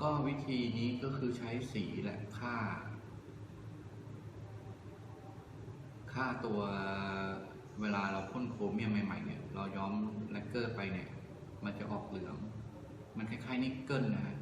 ก็วิธีนี้ก็คือใช้สีแหละค่า ค่าตัวเวลาเราพ่นโครเมียมใหม่ๆเนี่ย เราย้อมแลกเกอร์ไปเนี่ย มันจะออกเหลือง มันคล้ายๆนิกเกิลนะ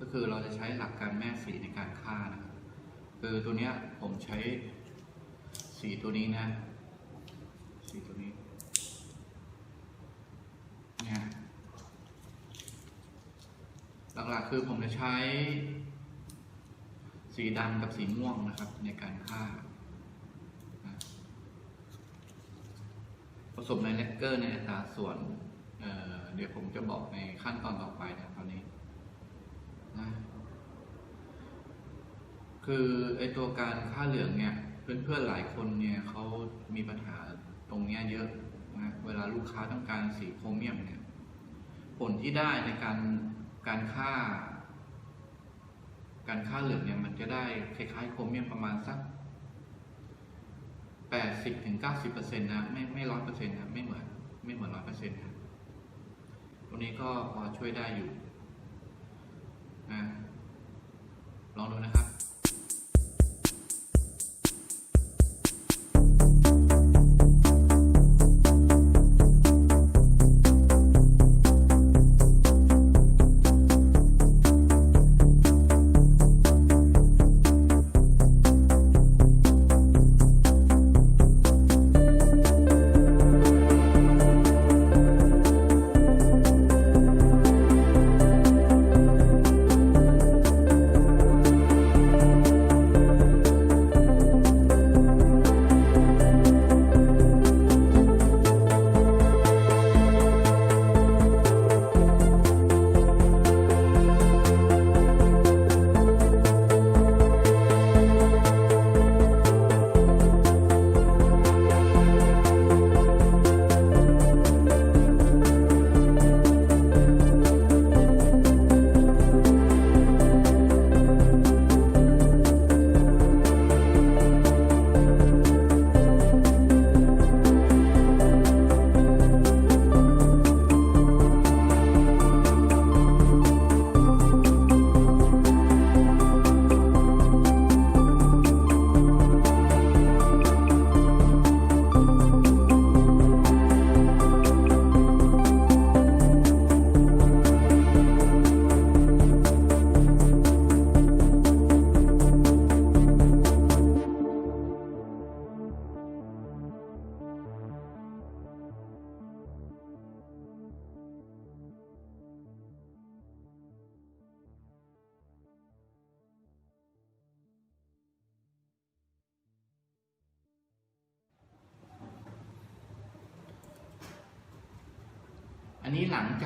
ก็คือเราจะใช้หลักการแม่สีในการฆ่านะครับคือตัวเนี้ยผมใช้สีตัวนี้นะ สีตัวนี้ เนี่ย หลักๆคือผมจะใช้สีดำกับสีม่วงนะครับ ในการฆ่าผสมในแลกเกอร์ในอัตราส่วนเเดี๋ยวผมจะบอกในขั้นตอนต่อไปนะตอนนี้นะคือไอตัวการฆ่าเหลืองเนี่ย เพื่อนๆหลายคนเนี่ยเขามีปัญหาตรงเนี้ยเยอะนะเวลาลูกค้าต้องการสีโครเมียมเนี่ย ผลที่ได้ในการ การฆ่า การฆ่าเหลืองเนี่ยมันจะได้คล้ายๆโครเมียมประมาณสักแปดสิบถึงเก้าสิบเปอร์เซ็นต์นะไม่ไม่ร้อยเปอร์เซ็นต์นะไม่เหมือนไม่เหมือนร้อยเปอร์เซ็นต์นะตรงนี้ก็พอช่วยได้อยู่นะลองดูนะครับ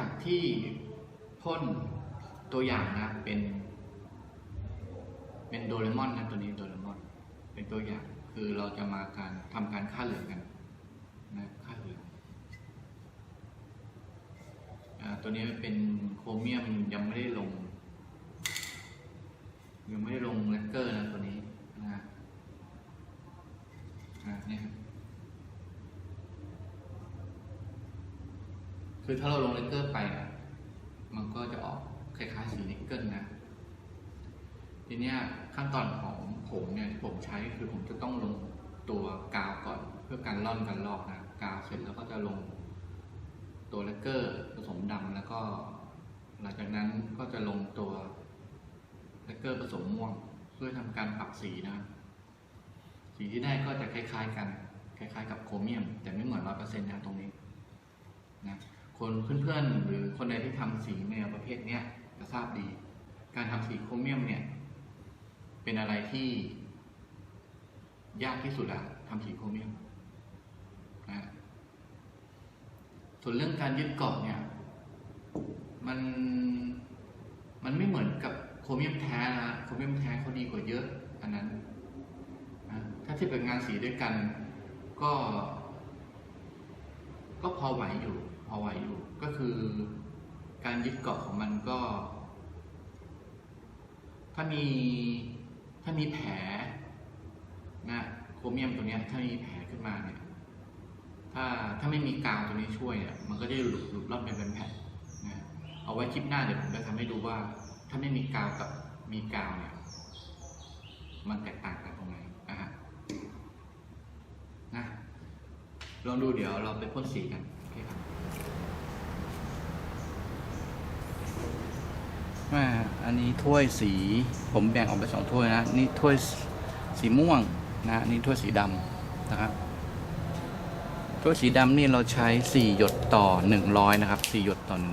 จากที่พ่นตัวอย่างนะเป็น เป็นโดเรมอนนะตัวนี้โดเรมอน เป็นตัวอย่างคือเราจะมาการทำการฆ่าเหลืองกันนะฆ่าเหลืองตัวนี้เป็นโครเมียมยังไม่ได้ลง ยังไม่ได้ลงแลกเกอร์นะตัวนี้นะอ่านี่ครับ คือถ้าเราลงเลกเกอร์ไปอะมันก็จะออกคล้ายๆสีนิกเกิลนะ ทีเนี้ยขั้นตอนของผมเนี่ยที่ผมใช้คือผมจะต้องลงตัวกาวก่อน เพื่อการล่อนการลอกนะ กาวเสร็จแล้วก็จะลงตัวเลกเกอร์ผสมดำแล้วก็ หลังจากนั้นก็จะลงตัวเลกเกอร์ผสมม่วง เพื่อทำการปรับสีนะ สีที่ได้ก็จะคล้าย ๆ กัน คล้าย ๆ กับโครเมียม แต่ไม่เหมือนร้อยเปอร์เซ็นต์นะตรงนี้นะ คนเพื่อนๆ หรือคนใดที่ทำสีแนประเภทเนี้ยจะทราบดี การทำสีโครเมียมเนี่ย เป็นอะไรที่ ยากที่สุดอะทำสีโครเมียมนะส่วนเรื่องการยึดเกาะเนี่ย มันมันไม่เหมือนกับโครเมียมแท้นะโครเมียมแท้เขาดีกว่าเยอะ อันนั้นนะถ้าเทียบกับงานสีด้วยกัน ก็ ก็พอไหวอยู่ พอไหวอยู่ ก็คือการยึดเกาะของมันก็ ถ้ามีถ้ามีแผลนะโครเมียมตัวเนี้ยถ้ามีแผลขึ้นมาเนี่ย ถ้าถ้าไม่มีกาวตัวนี้ช่วยเนี่ยมันก็จะหลุดหลุดรอนเป็นแผ่นนะเอาไว้คลิปหน้าเดี๋ยวผมจะทำให้ดูว่า ถ้าไม่มีกาวกับมีกาวเนี่ย มันแตกต่างกันตรงไหนนะฮะนะลองดูเดี๋ยวเราไปพ่นสีกันโอเคครับ อ่าอันนี้ถ้วยสีผมแบ่งออกเป็นสองถ้วยนะ นี่ถ้วยสีม่วงนะนี่ถ้วยสีดำนะครับถ้วยสีดำนี่เราใช้ 4 หยดต่อ 100 นะครับ 4 หยดต่อ 100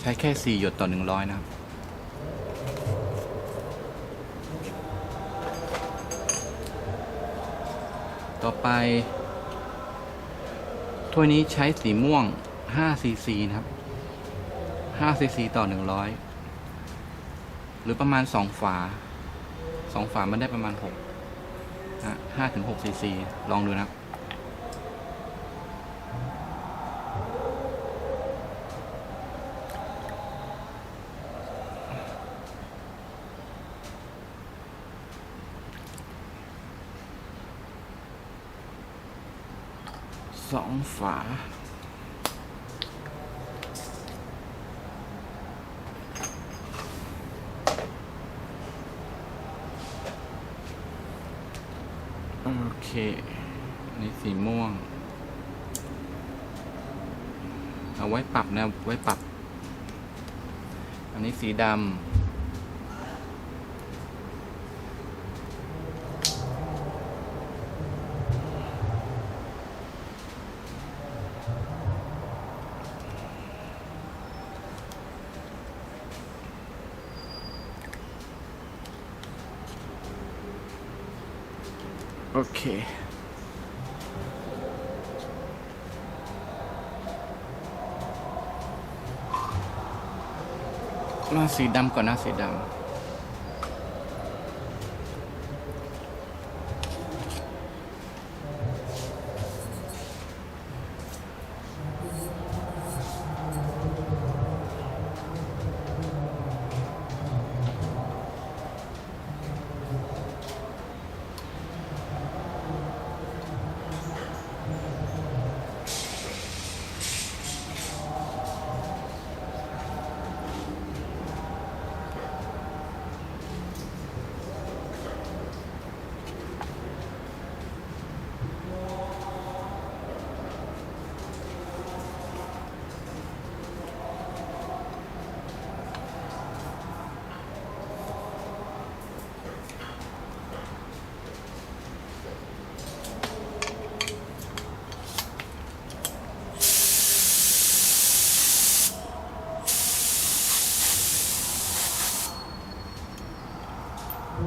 ใช้แค่ 4 หยดต่อ 100 นะครับ ต่อไป ถ้วยนี้ใช้สีม่วง5ซีซีนะครับ5ซีซีต่อ 100 หรือประมาณ 2 ฝา 2 ฝามันได้ประมาณ6 5ถึง6ซีซีลองดูนะครับ ฝา โอเคอันนี้สีม่วง เอาไว้ปรับนะ ไว้ปรับ อันนี้สีดำ โอเคมาสีดำก่อนนะสีดำ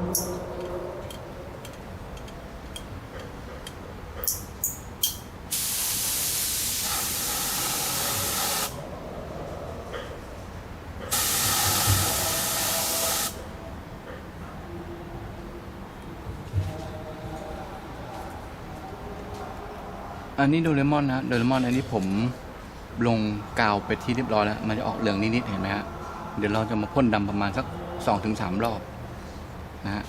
อันนี้โดเรมอนนะโดเรมอนอันนี้ผมลงกาวไปที่เรียบร้อยแล้ว มันจะออกเหลืองนิดๆเห็นไหมฮะ เดี๋ยวเราจะมาพ่นดำประมาณสักสองถึงสามรอบ นะฮะ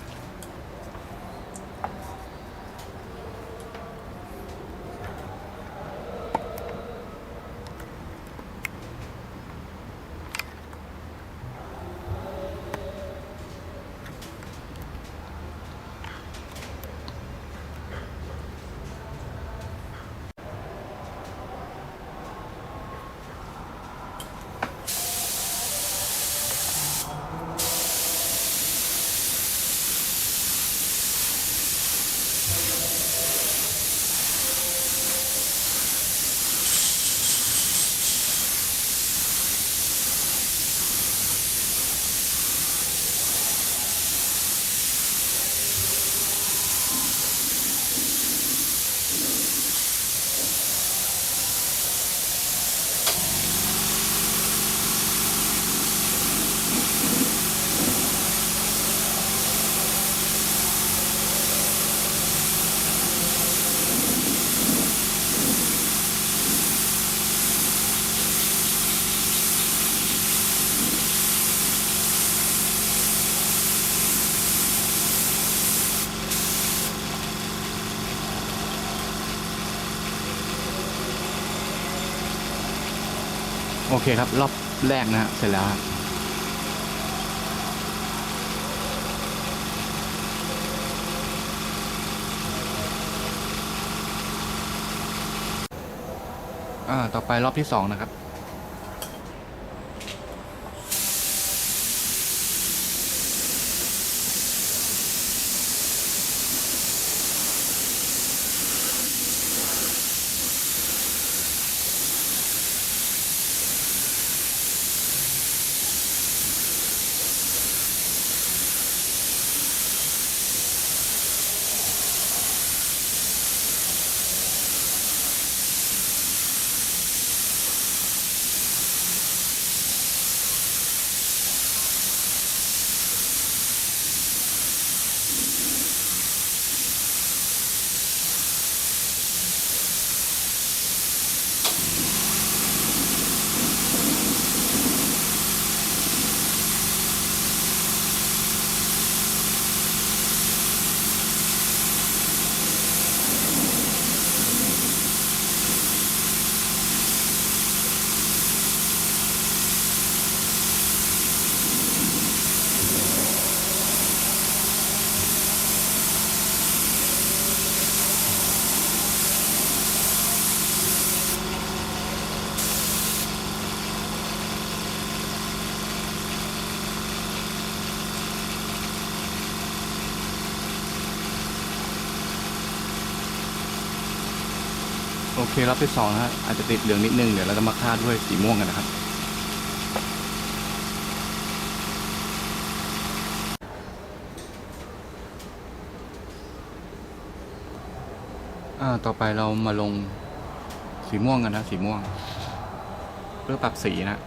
โอเคครับ รอบแรกนะฮะเสร็จแล้วอ่าต่อไปรอบที่สองนะครับ โอเครอบที่สองนะฮะอาจจะติดเหลืองนิดนึงเดี๋ยวเราจะมาคาดด้วยสีม่วงกันนะครับ อ่าต่อไปเรามาลงสีม่วงกันนะสีม่วง เพื่อปรับสีนะ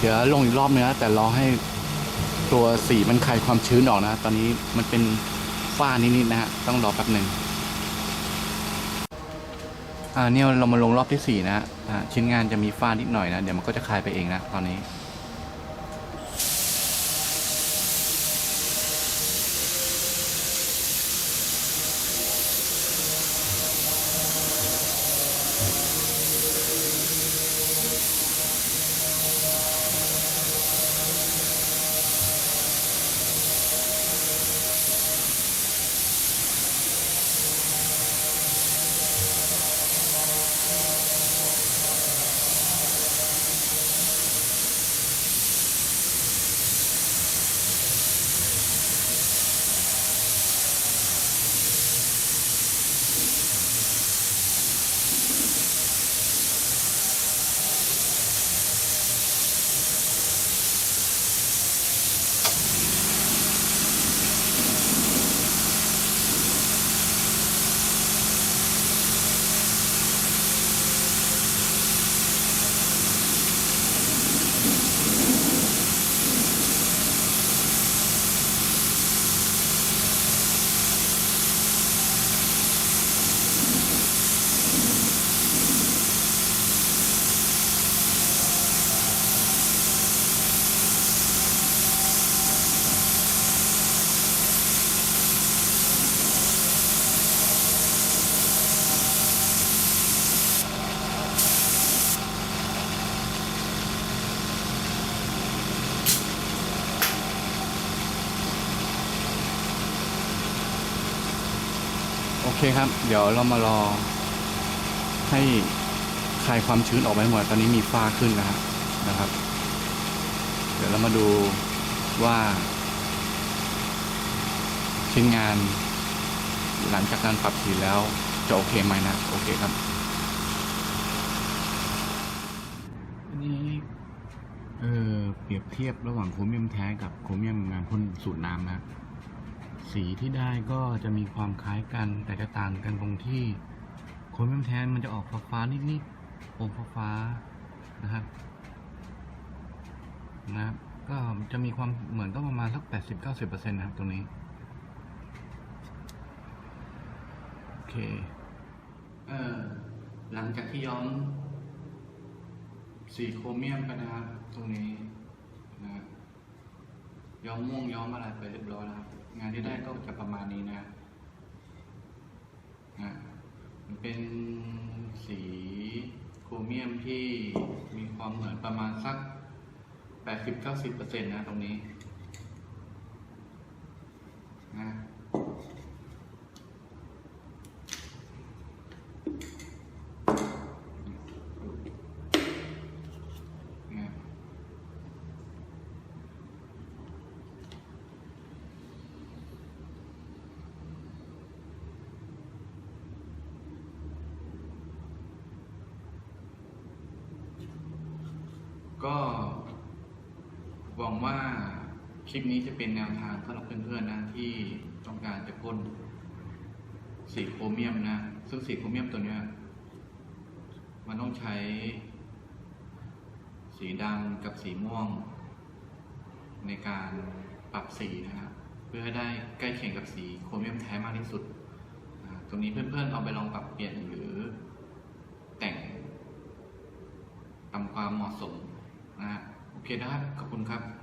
เดี๋ยวลงอีกรอบนึงนะแต่รอให้ตัวสีมันคลายความชื้นออกนะ ตอนนี้มันเป็นฝ้านิดๆนะฮะ ต้องรอแป๊บหนึ่งอ่าเนี่ยเรามาลงรอบที่สี่นะฮะอ่าชิ้นงานจะมีฝ้านิดหน่อยนะ เดี๋ยวมันก็จะคลายไปเองนะตอนนี้ เคครับ เดี๋ยวเรามารอ ให้คลายความชื้นออกไปหมด ตอนนี้มีฟ้าขึ้นนะฮะนะครับ เดี๋ยวเรามาดูว่า ชิ้นงาน หลังจากการปรับสีแล้วจะโอเคไหมนะ โอเคครับนนี้เออเปรียบเทียบระหว่างโครเมียมแท้กับโครเมียมงานพ่นสูตรน้ำนะ สีที่ได้ก็จะมีความคล้ายกัน แต่จะต่างกันตรงที่โครเมียมแท้มันจะออกฟ้าฟ้าๆนิดๆอมฟ้าฟ้าๆนะครับนะครับก็จะมีความเหมือนก็ประมาณสักแปดสิบเก้าสิบเปอร์เซ็นต์นะครับตรงนี้ โอเค เออหลังจากที่ย้อม สีโครเมียมไปนะครับ ตรงนี้นะย้อมม่วงย้อมอะไรไปเรียบร้อยแล้วครับ งานที่ได้ก็จะประมาณนี้นะนะมันเป็นสีโครเมียมที่มีความเหมือนประมาณสัก 80-90%นะตรงนี้นะนะ ก็หวังว่า คลิปนี้จะเป็นแนวทางสำหรับเพื่อนๆนะที่ต้องการจะพ่นสีโครเมียมนะ ซึ่งสีโครเมียมตัวเนี้ยมันต้องใช้ สีดำกับสีม่วง ในการปรับสีนะครับเพื่อให้ได้ใกล้เคียงกับสีโครเมียมแท้มากที่สุดตรงนี้เพื่อนๆเอาไปลองปรับเปลี่ยนหรือแต่งตามความเหมาะสมนะฮะโอเคนะครับขอบคุณครับ